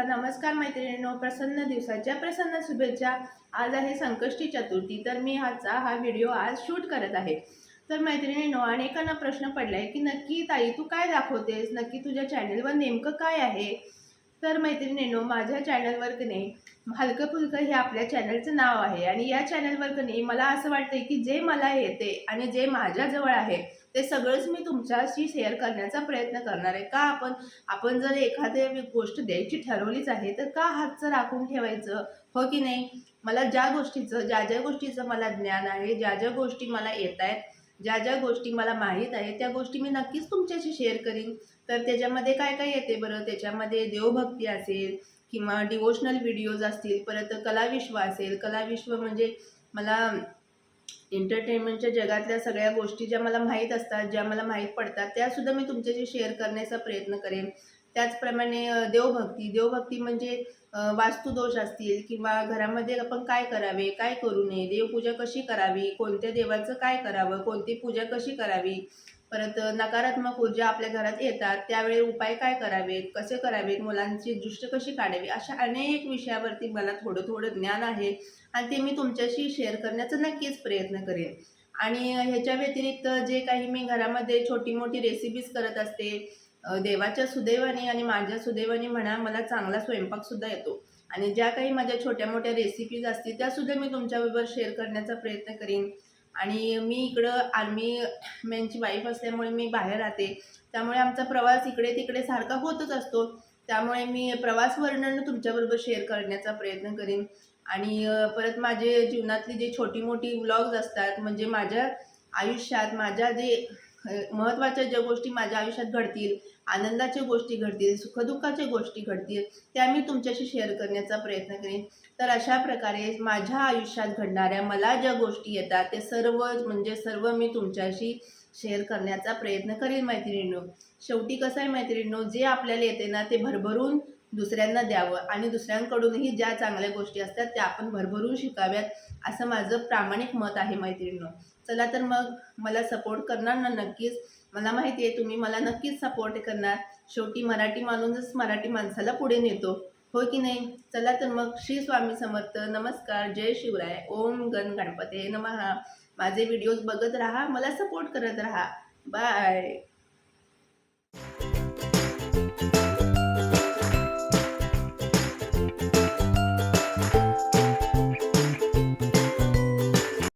प्रसन्न दिवसाच्या प्रसन्न शुभेच्छा. आज आहे संकष्टी चतुर्थी तर मी आजचा हा व्हिडिओ आज शूट करत आहे. तर मैत्रिणींनो अनेकांना प्रश्न पडलाय की नक्की ताई तू काय दाखवतेस? नक्की तुझ्या चॅनेलवर नेमकं काय आहे? तर मैत्रिणींनो माझ्या चॅनलवर की हलकं फुलकं हे आपल्या चॅनलचं नाव आहे. आणि या चॅनलवर मला असं वाटतंय की जे मला येते आणि जे माझ्याजवळ आहे ते सगळंच मी तुमच्याशी शेअर करण्याचा प्रयत्न करणार आहे. का आपण आपण जर एखादी गोष्ट द्यायची ठरवलीच आहे तर का हातचं राखून ठेवायचं? हो की नाही? मला ज्या गोष्टीचं ज्या ज्या गोष्टीचं मला ज्ञान आहे ज्या ज्या गोष्टी मला येत आहेत ज्या ज्या गोष्टी मला माहीत आहे त्या गोष्टी मी नक्कीच तुमच्याशी शेअर करीन. तर त्याच्यामध्ये काय काय येते बरं? त्याच्यामध्ये देवभक्ती असेल किंवा डिवोशनल व्हिडिओज असतील परत कलाविश्व असेल. कलाविश्व म्हणजे मला एंटरटेनमेंटच्या जगातल्या सगळ्या गोष्टी ज्या मला माहीत असतात ज्या मला माहीत पडतात त्यासुद्धा मी तुमच्याशी शेअर करण्याचा प्रयत्न करेन. त्याचप्रमाणे देवभक्ती. देवभक्ती म्हणजे वास्तुदोष असतील किंवा घरामध्ये आपण काय करावे काय करू नये देवपूजा कशी करावी कोणत्या देवाचं काय करावं कोणती पूजा कशी करावी परत नकारात्मक ऊर्जा आपल्या घरात येतात त्यावेळी उपाय काय करावेत कसे करावेत मुलांची दृष्ट कशी काढावी अशा अनेक विषयावरती मला थोडं थोडं ज्ञान आहे आणि ते मी तुमच्याशी शेअर करण्याचा नक्कीच प्रयत्न करेन. आणि ह्याच्या व्यतिरिक्त जे काही मी घरामध्ये छोटी मोठी रेसिपीज करत असते देवाच्या सुदैवाने आणि माझ्या सुदैवाने म्हणा मला चांगला स्वयंपाकसुद्धा येतो. आणि ज्या काही माझ्या छोट्या मोठ्या रेसिपीज असतील त्यासुद्धा मी तुमच्याबरोबर शेअर करण्याचा प्रयत्न करीन. आणि मी इकडं आर्मी मॅनची वाईफ असल्यामुळे मी बाहेर राहते. त्यामुळे आमचा प्रवास इकडे तिकडे सारखा होतच असतो. त्यामुळे मी प्रवास वर्णन तुमच्याबरोबर शेअर करण्याचा प्रयत्न करीन. आणि परत माझे जीवनातली जे छोटी मोठी व्लॉग्स असतात म्हणजे माझ्या आयुष्यात माझ्या जे महत्त्वाच्या ज्या गोष्टी माझ्या आयुष्यात घडतील आनंदाच्या गोष्टी घडतील सुखदुःखाच्या गोष्टी घडतील त्या मी तुमच्याशी शेअर करण्याचा प्रयत्न करेन. तर अशा प्रकारे माझ्या आयुष्यात घडणाऱ्या मला ज्या गोष्टी येतात ते सर्व म्हणजे सर्व मी तुमच्याशी शेअर करण्याचा प्रयत्न करेन मैत्रिणींनो. शेवटी कसं आहे मैत्रिणींनो जे आपल्याला येते ना ते भरभरून दुसऱ्यांना द्यावं आणि दुसऱ्यांकडूनही ज्या चांगल्या गोष्टी असतात त्या आपण भरभरून शिकाव्यात असं माझं प्रामाणिक मत आहे मैत्रिणींनो. चला तर मग मला सपोर्ट करणार ना नक्कीच. मला माहिती आहे तुम्ही मला नक्कीच सपोर्ट करणार. शेवटी मराठी माणूसच मराठी माणसाला पुढे नेतो. हो की नाही? चला तर मग श्री स्वामी समर्थ. नमस्कार. जय शिवराय. ओम गण गणपते नमहा माझे व्हिडिओज बघत राहा मला सपोर्ट करत राहा. बाय